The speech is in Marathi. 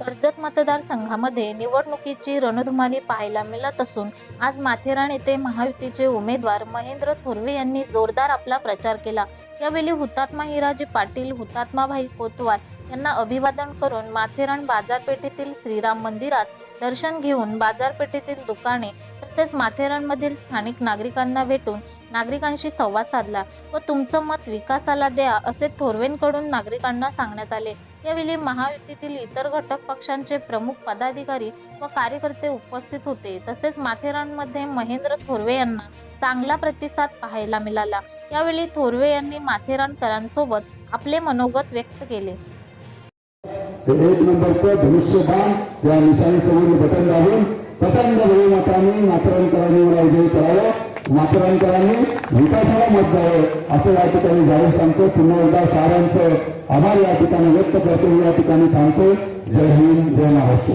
कर्जत मतदारसंघामध्ये निवडणुकीची रणधुमाली पाहायला मिळत असून आज माथेरान येथे महायुतीचे उमेदवार महेंद्र थोरवे यांनी जोरदार आपला प्रचार केला. यावेळी हुतात्मा हिराजी पाटील हुतात्माभाई कोतवाल यांना अभिवादन करून माथेरान बाजारपेठेतील श्रीराम मंदिरात दर्शन घेऊन बाजारपेठेतील दुकाने तसेच माथेरानमधील स्थानिक नागरिकांना भेटून नागरिकांशी संवाद साधला व तुमचं मत विकासाला द्या असे थोरवेंकडून नागरिकांना सांगण्यात आले. यावेळी महायुतीतील इतर घटक पक्षांचे प्रमुख पदाधिकारी व कार्यकर्ते उपस्थित होते. तसेच माथेरानमध्ये महेंद्र थोरवे यांना चांगला प्रतिसाद पाहायला मिळाला. यावेळी थोरवे यांनी माथेरानकरांसोबत आपले मनोगत व्यक्त केले. एक नंबरचं धनुष्यबाण या निशाणीसमोर बटन दाबून प्रचंड बहुमताने मला विजयी करा. मातरांकरांनी विकासाला मत द्यावं असं या ठिकाणी जाहीर सांगतो. पुन्हा एकदा साऱ्यांचं आभार या ठिकाणी व्यक्त करतो. या ठिकाणी थांबतो. जय हिंद जय महाराष्ट्र.